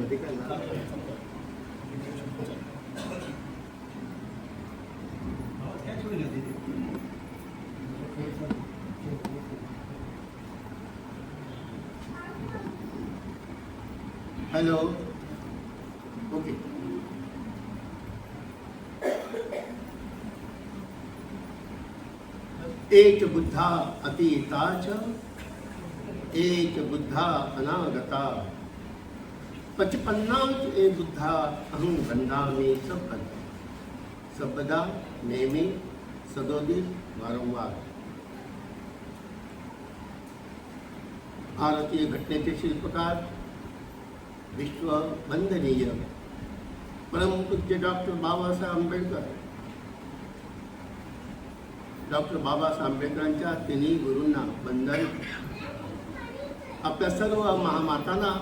मध्ये काय झालं? हॅलो ओके एक बुद्धा अतीताच एक बुद्धा अनागता पचपन्नाच ए बुद्धा अहं वंदामी सबदा सबदा नेहमी सदोदित वारंवार। भारतीय घटनेचे शिल्पकार विश्व वंदनीय परमपूज्य डॉक्टर बाबासाहेब आंबेडकर। डॉक्टर बाबासाहेब आंबेडकरांच्या तिन्ही गुरूंना वंदन। आपल्या सर्व महामातांना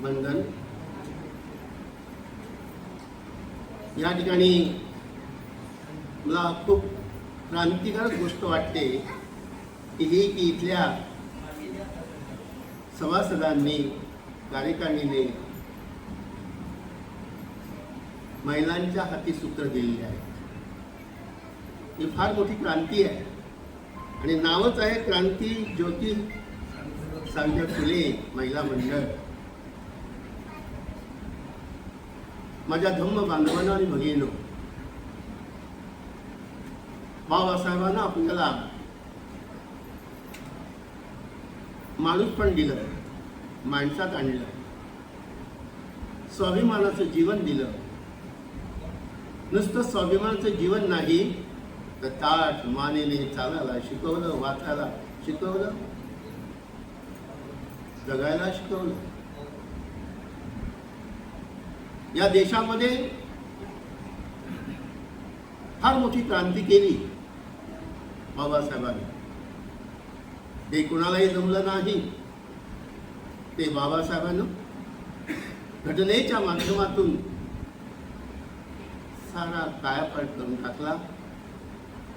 वंदन। या ठिकाणी मला खूप क्रांतिकारक गोष्ट वाटते की ही की इथल्या सभासदांनी कार्यकारिणीने महिलांच्या हाती सूत्र दिलेली आहे ही फार मोठी क्रांती आहे. आणि नावच आहे क्रांती ज्योती सांध्य फुले महिला मंडळ. माझ्या धम्म बांधवांना आणि भगिनो बाबासाहेबांना आपल्याला माणूस पण दिलं माणसात आणलं स्वाभिमानाचं जीवन दिलं. नुसतं स्वाभिमानाचं जीवन नाही तर ताट मानेने चालायला शिकवलं वाचायला शिकवलं जगायला शिकवलं. या देशामध्ये फार मोठी क्रांती केली बाबासाहेबांनी. ते कुणालाही जमलं नाही. ते बाबासाहेबांना घटनेच्या माध्यमातून सारा कायापाट करून टाकला.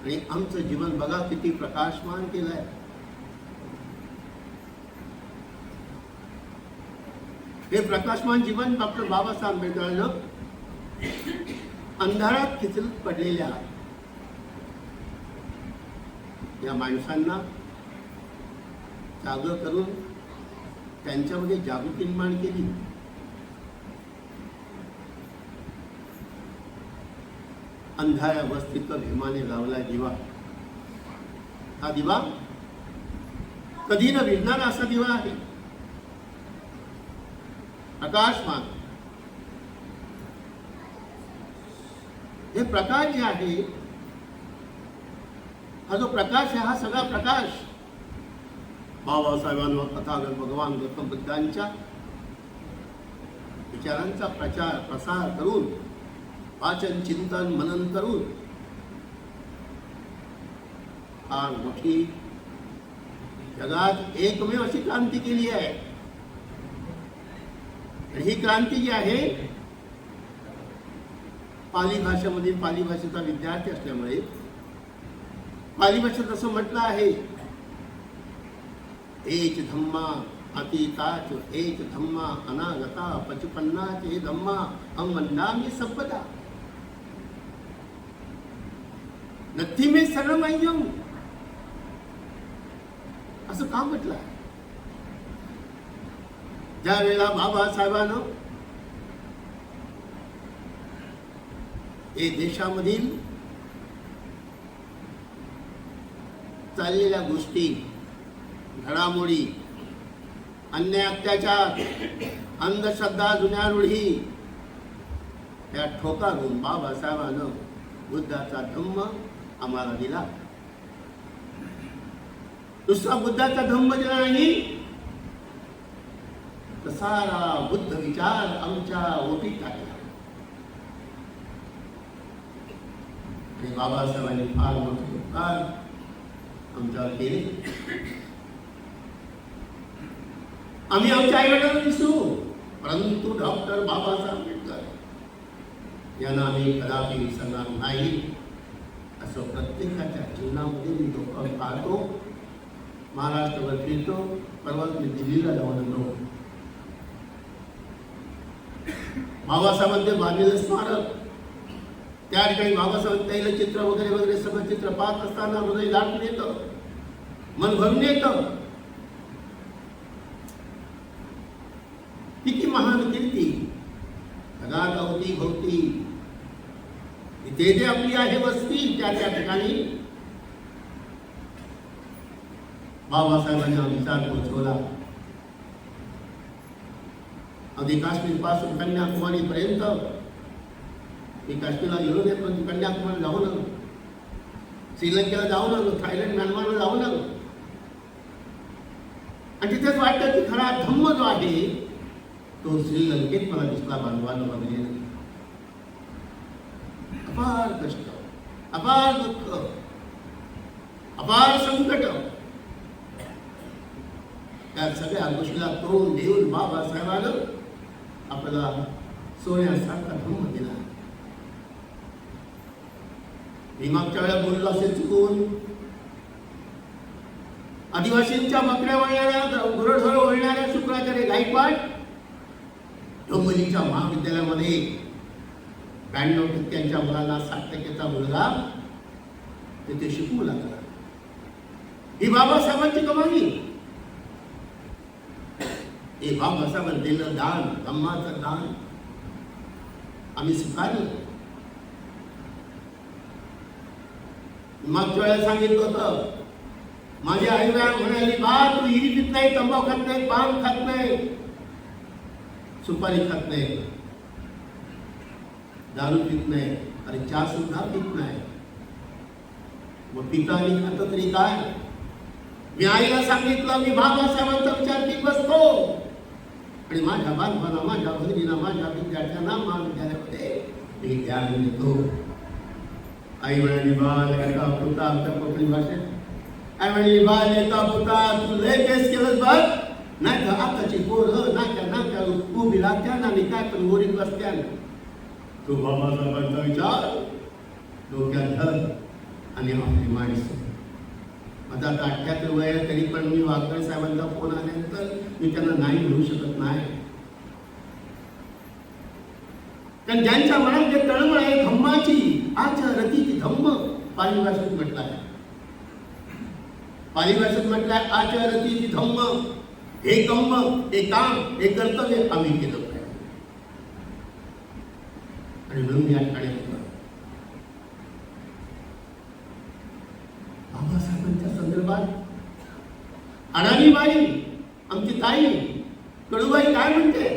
आणि आमचं जीवन बघा किती प्रकाशमान केलंय. हे प्रकाशमान जीवन डॉक्टर बाबासाहेब आंबेडकरांना अंधारात खिचलत पडलेल्या या माणसांना जाग करून त्यांच्यामध्ये जागृती निर्माण केली. अंधाऱ्या वस्तीत भीमाने लावला दिवा. हा दिवा कधी न विरणारा असा दिवा आहे. प्रकाशमान हे प्रकाश जे आहे हा जो प्रकाश आहे हा सगळा प्रकाश बाबासाहेबांवर तथागत भगवान गौतम बुद्धांच्या विचारांचा प्रचार प्रसार करून वाचन चिंतन मनन करून फार मोठी जगात एकमेव अशी क्रांती केली आहे. ही क्रांती जी आहे. पाली भाषेमधील पाली भाषेचा विद्यार्थी पाली भाषेत असं म्हटलं आहे, एच धम्मा अतीताच एच धम्मा अनागता पचपन्नाच हे धम्मा वंदामी संपदा. नथी मे शरणमय्यम असं का म्हटलं आहे? ज्या वेळेला बाबासाहेबानं हे देशामधील चाललेल्या गोष्टी घडामोडी अन्याय अत्याचार अंधश्रद्धा जुन्या रूढी त्या ठोकारून बाबासाहेबानं बुद्धाचा धम्म आम्हाला दिला. दुसरा बुद्धाचा धम्म दिला नाही. तर सारा बुद्ध विचार आमच्या ओटीत टाकला. आणि बाबासाहेबांनी फार मोठे उपकार आमच्यावर केले. आम्ही आमच्या आईवडिलांना विसरू परंतु डॉक्टर बाबासाहेब आंबेडकर यांना आम्ही कदापि विसरणार नाही. असं प्रत्येकाच्या जीवनामध्ये मी लोक पाहतो महाराष्ट्रभर फिरतो परवा मी दिल्लीला जाऊन आलो. बाबासाहेबांचे बांधलेलं स्मारक. त्या ठिकाणी बाबासाहेब त्याला चित्र वगैरे वगैरे सगळं चित्र पाहत असताना हृदय दाटून येतं. मन भरून येतं. किती महान कीर्ती. सगळ्यात अवती भोवती. इथे जे आपली आहे वस्ती त्या त्या ठिकाणी बाबासाहेबांना विचार पोहोचवला आधी काश्मीरपासून कन्याकुमारीपर्यंत मी काश्मीरला गेलो नाही पण कन्याकुमारी जाऊ लागलो. श्रीलंकेला जाऊ लागलो थायलंड म्यानमारला जाऊ लागलो. आणि तिथेच वाटतं की खरा धम्म जो आहे तो श्रीलंकेत मला दिसला बांधवानं वगैरे अपार कष्ट अपार दुःख अपार संकट. त्या सगळ्या गोष्टीला तोंड देऊन बाबासाहेबानं आपल्याला सोन्यासारखा धम्म दिला. मी मागच्या वेळा बोललो असेल चुकून. आदिवासींच्या बकऱ्या वळणाऱ्या गुरढोर वळणाऱ्या शुक्राचार्य गायकवाड डोंबिवलीच्या महाविद्यालयामध्ये ब्याण्णव टक्क्यांच्या मुलाला सात टक्क्याचा मुलगा तिथे शिकवू लागला. ही बाबासाहेबांची कमाई. हे बाबासाहेबांनी दिलं दान धम्माचं दान आम्ही स्वीकारलं मागच्या वेळेला सांगितलं होतं माझी आई वेळा म्हणाली बा तू हिरी पित नाही तंबाखू खात नाही पान खात नाही सुपारी खात नाही दारू पित नाही अरे चहा सुद्धा पित नाही मग पिता आणि खात तरी काय मी आईला सांगितलं मी बाबासाहेबांचा विचार पीक बसतो आणि माझ्या बालपणा माझ्या बहिणीला माझ्या विद्यार्थ्यांना महाविद्यालयामध्ये मी ज्ञान देतो आई म्हणाली बाल एका पुता आमच्या कोकणी भाषेत आई म्हणाली बाल एका पुता तू लय केस केलंस बाल नाही तर आताची पोरं नाक्या नाक्या उभी लागत्या आणि काय पण ओरीत बसत्या तू बाबासाहेबांचा विचार डोक्यात धर आणि आपली माणसं माझा आता अठ्ठ्याहत्तर वय आहे तरी पण मी वाकळे साहेबांचा फोन आल्यानंतर मी त्यांना नाही म्हणू शकत नाही. कारण ज्यांच्या मनात जे तळमळ आहे धम्माची आजच्या रतीची धम्म पाली भाषेत म्हटलं आहे. पाली भाषेत म्हटलं आहे आजच्या रतीची धम्म हे कम्म हे काम हे कर्तव्य आम्ही केलं पाहिजे. आणि म्हणून या ठिकाणी होतं बाबासाहेबांच्या संदर्भात अडाणीबाई आमची ताई कडूबाई काय म्हणते?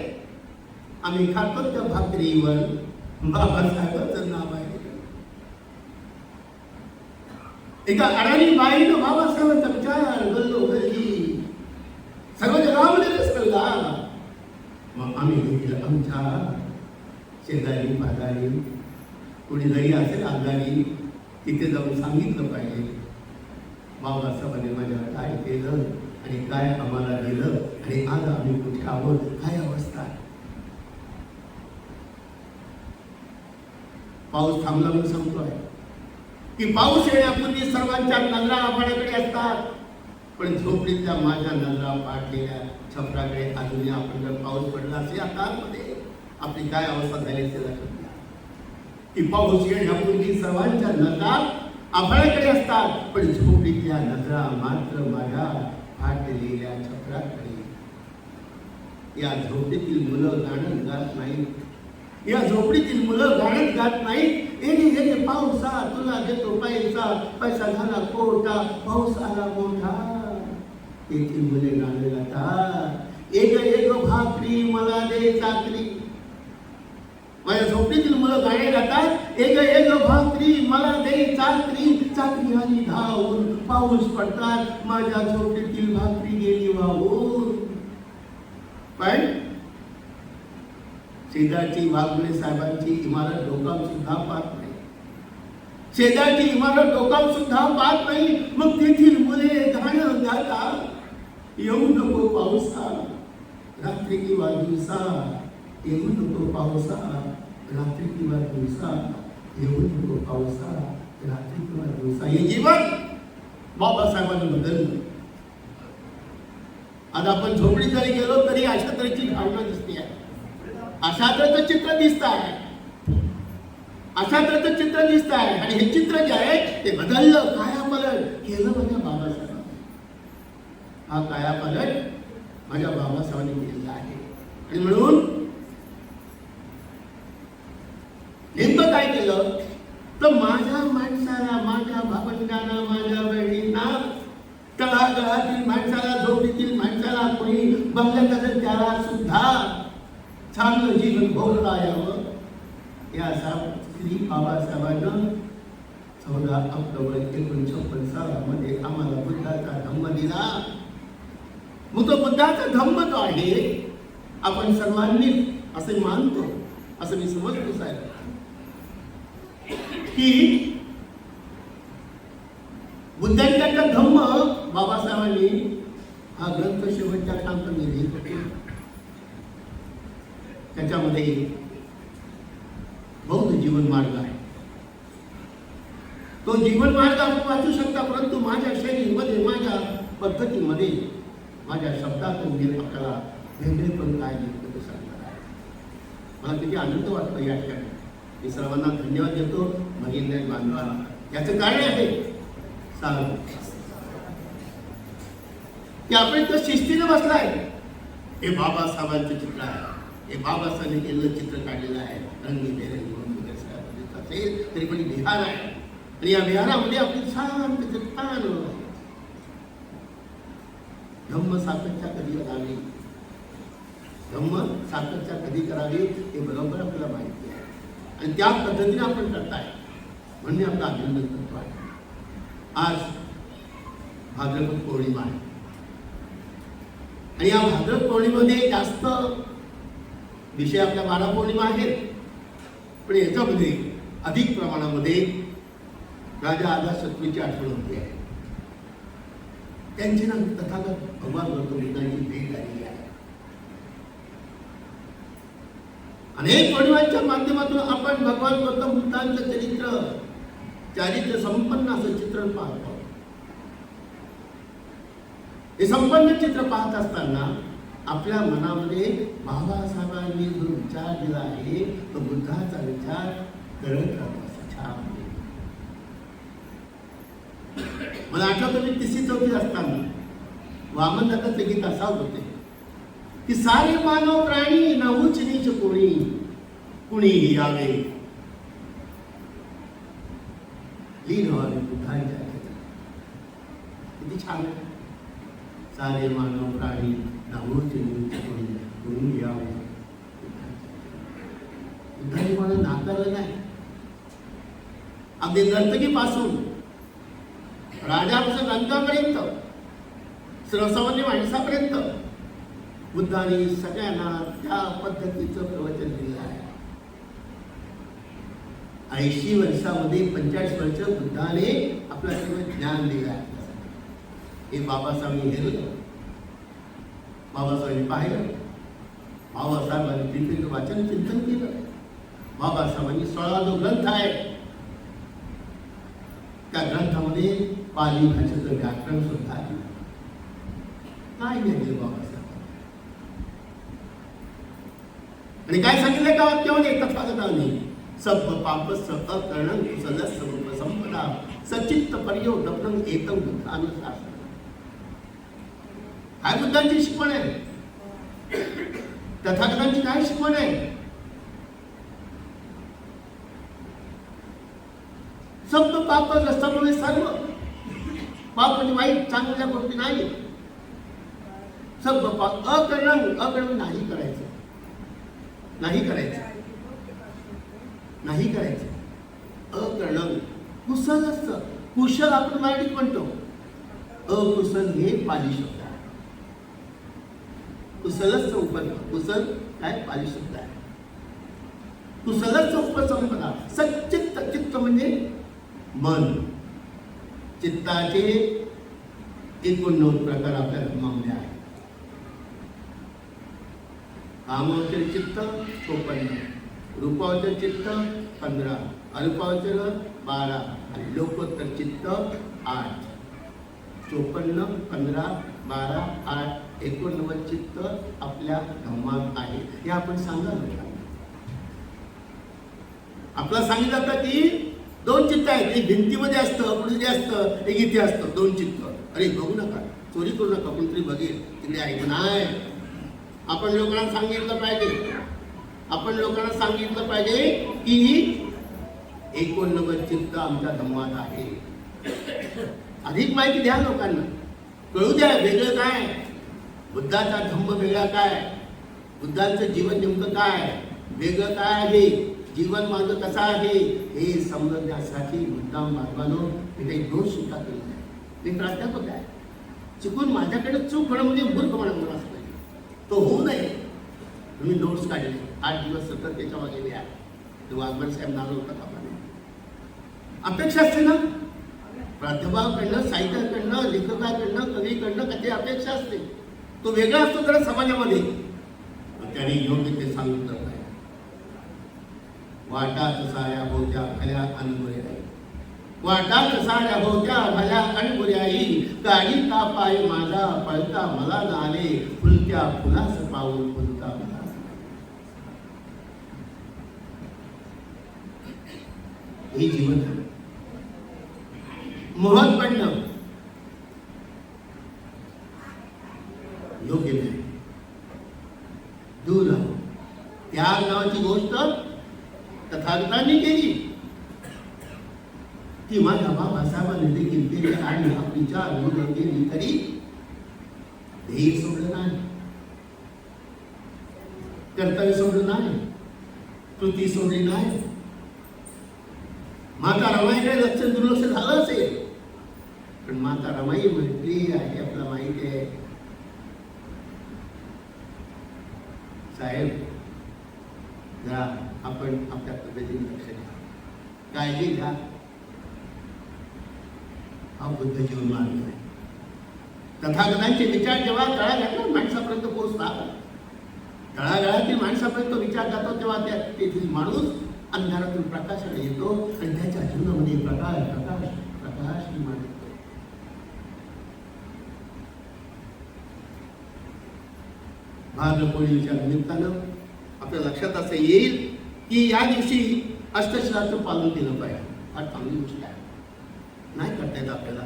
आम्ही खातो त्या भाकरीवर बाबासाहेबांचं नाव आहे. एका अडाणी बाईनं बाबासाहेबांचा विचार गल्लो गल्ली सर्व जगामध्ये पसरला मग आम्ही घेतलं आमच्या शेजारी पाजारी कोणी जरी असेल आजारी तिथे जाऊन सांगितलं पाहिजे. बाबासाहेबांनी माझ्या काय केलं आणि काय आम्हाला दिलं आणि आज आम्ही कुठे आहोत? काय अवस्था आहे? पाऊस थांबला म्हणून सांगतोय. की पाऊस येण्यापूर्वी सर्वांच्या नजरा आपल्याकडे असतात. पण झोपडीतल्या माझ्या नजरा पाडलेल्या छपराकडे अजूनही आपण जर पाऊस पडला असेल या काळमध्ये आपली काय अवस्था झाली असेल लक्षात घ्या. की पाऊस येण्यापूर्वी सर्वांच्या नजरा आपल्याकडे असतात? पण झोपडीतल्या नजरा मात्र माझ्या फाटलेल्या छपराकडे या झोपडीतील मुलं गाणं गात नाहीत. या झोपडीतील मुलं गाणं गात नाहीत. येणे येणे पावसा तुला देतो पैसा. पैसा झाला कोटा पाऊस आला मोठा. येथील मुले गाणं गातात. एक एक भाकरी मला दे चाकरी. माझ्या झोपडीतील मुलं गाणे गातात एक एक भाकरी मला दे चाकरी चाकरी आली धावून पाऊस पडतात माझ्या झोपडीतील भाकरी गेली वाहून पण शेजारची वाघुळे साहेबांची इमारत डोकाम सुद्धा पाहत नाही। शेजारची इमारत डोकाम सुद्धा पाहत नाही। मग तेथील मुले गाणं गातात येऊ नको पावसा रात्री किंवा दिवसा येऊ नको पावसा रात्री किंवा दिवसा येऊ नको पावसा रात्री किंवा दिवसा हे जीवन बाबासाहेबांनी बदललं आज आपण झोपडी जरी गेलो तरी अशा तऱ्हेची भावना दिसते अशा तऱ्हेचं चित्र दिसत आहे अशा तऱ्हेचं चित्र दिसत आहे आणि हे चित्र जे आहे ते बदललं कायापलट केलं माझ्या बाबासाहेबांनी हा कायापलट माझ्या बाबासाहेबांनी केलेला आहे आणि म्हणून नेमकं काय केलं? तर माझ्या माणसाला माझ्या भावंडांना माझ्या बहिणींना तळागळातील माणसाला झोपीतील माणसाला कोणी बघलं असेल त्याला सुद्धा चांगलं जीवन भोगता यावं. याचा श्री बाबासाहेबांना चौदा ऑक्टोबर एकोणीसशे छप्पन सालामध्ये आम्हाला बुद्धाचा धम्म दिला. मग तो बुद्धाचा धम्म तो आहे आपण सर्वांनी असे मानतो असं मी समजतो साहेब. की बुद्धांच्या धम्म? बाबासाहेबांनी हा ग्रंथ शेवटच्या शांत लिहित त्याच्यामध्ये बौद्ध जीवन मार्ग आहे. तो जीवन मार्ग आपण वाचू शकता परंतु माझ्या शैलीमध्ये माझ्या पद्धतीमध्ये माझ्या शब्दातून मी आपल्याला वेगळेपण काय लिहितो ते सांगणार आहे. मला किती आनंद वाटतो या ठिकाणी मी सर्वांना धन्यवाद देतो. महेंद्र बांधवाला. याचं कारण आहे. सांग. की आपण इथं शिस्तीने बसलाय. हे बाबासाहेबांचं चित्र आहे. हे बाबासाहेबांनी केलेलं चित्र काढलेलं आहे. रंगी बेरंगी म्हणून वगैरे असेल तरी पण विहार बिहार आहे. आणि या बिहारामध्ये आपली शांत ताण धम्म सातत्या कधी करावी? धम्म सातत्या कधी करावी हे बरोबर आपल्याला माहिती आहे. आणि त्या पद्धतीने आपण करताय. म्हणून मी आपलं अभिनंदन करतो आहे. आज भाद्रपद पौर्णिमा आहे. आणि या भाद्रपद पौर्णिमेमध्ये जास्त विषय आपल्या बारा पौर्णिमा आहेत. पण याच्यामध्ये अधिक प्रमाणामध्ये राजा आदा शत्रूची आठवण होते. आहे त्यांची ना तथागत भगवान गौतम बुद्धांची भेट आलेली आहे अनेक वडिवांच्या माध्यमातून आपण भगवान गौतम बुद्धांचं चरित्र चारित्र संपन्न असं चित्रण पाहतो हे संपन्न चित्र पाहत असताना आपल्या मनामध्ये बाबासाहेबांनी जो विचार दिला आहे तो बुद्धाचा विचार करत राहतो असं छान मला आठवतं मी तिसरी चौथी असताना वामन दत्ताचं गीत असाच होते. की सारे मानव प्राणी न उच्च नीच कोणी कुणीही यावे लीन व्हावे बुद्धांच्या किती छान आहे सारे मानव प्राणी न उच्च नीच कोणी कुणी यावे बुद्धाने मला नाकारलं नाही अगदी नर्तकीपासून राजापासून नंदापर्यंत सर्वसामान्य माणसापर्यंत बुद्धाने सगळ्यांना त्या पद्धतीचं प्रवचन दिलं आहे. ऐंशी वर्षामध्ये पंचेचाळीस वर्ष बुद्धाने आपल्या सर्व ज्ञान दिलं आहे. हे बाबासाहेबांनी हेरलं बाबासाहेबांनी पाहिलं. बाबासाहेबांनी तिथे वाचन चिंतन केलं. बाबासाहेबांनी सोळा जो ग्रंथ आहे त्या ग्रंथामध्ये पाली भाषेचं व्याकरण सुद्धा आहे. काय नाही बाबा. आणि काय सांगितलं का वाक्यामध्ये तथागताने सब पाप अकर्ण कुशल स्वरूप संपदा. सचित्त पर्यो दपन एकम बुद्धानुशासन काय बुद्धांची शिकवण आहे? तथागतांची काय शिकवण आहे? सब पाप रस्त्यामुळे सर्व. पाप म्हणजे वाईट चांगल्या गोष्टी नाही. सब पाप अकरण अकरण नाही करायचं. नाही करायचं. नाही करायचं. अकरण कुशल असतं. कुशल आपण मराठीत म्हणतो. अकुशल हे पाली शब्द आहे. कुशलच उपर कुशल काय? पाली शब्द आहे. कुशलच उपसंपदा सचित्त चित्त म्हणजे मन. चित्ताचे नऊ प्रकार आपल्या धर्मामध्ये आहेत. कामावचर चित्त चोपन्न. रूपावचर चित्त पंधरा. अल्पावचर बारा. आणि लोकोत्तर चित्त आठ. चोपन्न पंधरा बारा आठ एकोणनव्वद चित्त आपल्या धर्मात आहे. हे आपण सांगाल आपल्याला आपलं सांगितलं जातं की दोन चित्त आहेत. एक भिंतीमध्ये असतं पृथ्वी असतं एक इथे असतं. दोन चित्त. अरे बघू नका. चोरी करू नका. कोणतरी बघेल. तिकडे आहे. का आपण लोकांना सांगितलं पाहिजे. आपण लोकांना सांगितलं पाहिजे की एकोणनव्वद चित्त आमच्या धम्मात आहे. अधिक माहिती द्या लोकांना. कळू द्या वेगळं काय? बुद्धाचा धम्म वेगळा काय? बुद्धांचं जीवन नेमकं काय? वेगळं काय आहे? जीवन मार्ग कसं आहे? हे समजण्यासाठी मुद्दाम मार्गानं मी काही दोन सुद्धा केलेला नाही मी प्राध्यापक आहे चुकून माझ्याकडे चूक होणं म्हणजे मूर्खपणा मला असं तो होऊ नये. तुम्ही नोट्स काढले. आठ दिवस सतत त्याच्यामागे लिहा. ते वाघबन साहेब नाव होता आपण अपेक्षा असते ना? प्राध्यापकाकडनं साहित्याकडनं लेखकाकडनं कवीकडनं कधी अपेक्षा असते. तो वेगळा असतो जरा समाजामध्ये. त्याने योग्य ते सांगितलं नाही. वाटात साऱ्या होत्या भल्या अनबुऱ्याई. वाटात साऱ्या भोवत्या भल्या आई गाडी का पाय माझा पळता मला नाले फुलत्या फुलास पाऊल मला हे जीवन. मोहन पडणं योग्य नाही दूर राहू। त्याग नावाची गोष्ट तथागतांनी केली ती माझा बाप असावा निधी किंकेले आणि आपलीच्या विरोध केली तरी ध्येय सोडलं नाही कर्तव्य सोडलं नाही कृती सोडली नाही माता रमाईकडे लक्ष दुर्लक्ष झालं असेल पण माता रमाई म्हटली आहे आपल्याला माहिती आहे. साहेब जरा आपण आपल्या पद्धतीने लक्ष द्या. काळजी घ्या. हा बुद्ध जीवन मार्ग आहे. तथागतांचे विचार जेव्हा तळागाळात माणसापर्यंत पोहोचतात. तळागाळातील माणसापर्यंत विचार जातो तेव्हा त्या तेथील माणूस अंधारातून प्रकाशाकडे येतो आणि त्याच्या जीवनामध्ये प्रकाश प्रकाश प्रकाश निर्माण होतो. भाद्रपौर्णिमेच्या निमित्तानं आपल्या लक्षात असं येईल की या दिवशी अष्टशिलाचं पालन केलं पाहिजे. फार चांगली गोष्ट आहे. नाही करता येत आपल्याला.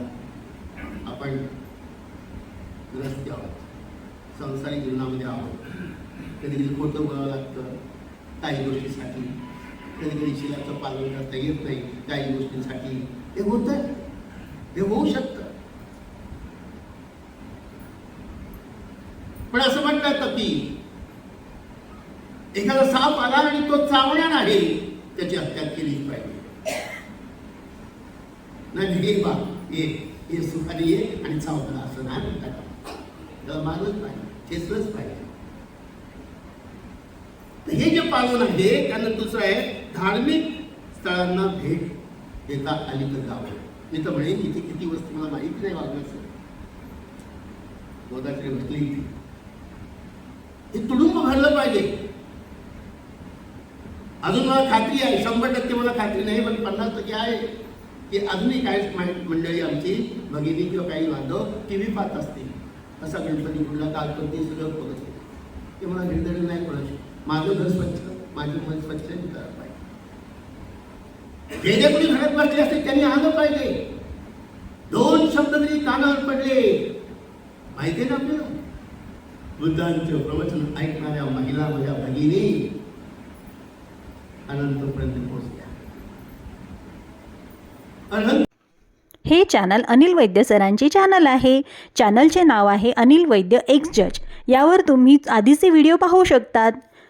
आपण ग्रस्ती आहोत. संसारिक जीवनामध्ये आहोत. कधी कधी खोटं बोलावं लागतं. काही गोष्टीसाठी कधी कधी शिलाचं पालन करता येत नाही. काही गोष्टींसाठी हे होत आहे हे होऊ शकतं. पण असं म्हटलं ती एखादा साप आला आणि तो चावणार आहे त्याची हत्या केलीच पाहिजे. नाही हे बा ये ये सुखाने ये आणि चावला असं नाही म्हणता का त्याला पाहिजे ठेचलंच पाहिजे. हे जे पालन आहे त्यानं दुसरं आहे धार्मिक स्थळांना भेट देता आली तर जावं. मी तर म्हणेन इथे किती वस्तू मला माहीत नाही वागण्याचं गोदाकडे म्हटली इथे. हे तुडुंब भरलं पाहिजे. अजून मला खात्री आहे शंभर टक्के मला खात्री नाही पण पन्नास टक्के आहे की अजूनही काही मंडळी आमची भगिनी किंवा काही बांधव टी व्ही पाहत असतील. असा गणपती कुठला काल करते सगळं बघत ते मला निर्दळ नाही कोणाशी माझं घर स्वच्छ माझी मन स्वच्छ करायला पाहिजे जे जे कोणी घरात बसले असते त्यांनी आलं पाहिजे दोन शब्द तरी कानावर पडले माहिती ना आपल्याला? बुद्धांचे प्रवचन ऐकणाऱ्या महिला माझ्या भगिनी अनंतपर्यंत पोहोचल्या. अनंत हे चॅनल अनिल वैद्य सरांचे चॅनल आहे. चॅनलचे नाव आहे अनिल वैद्य एक्स जज. यावर तुम्ही आधीचे व्हिडिओ पाहू शकतात.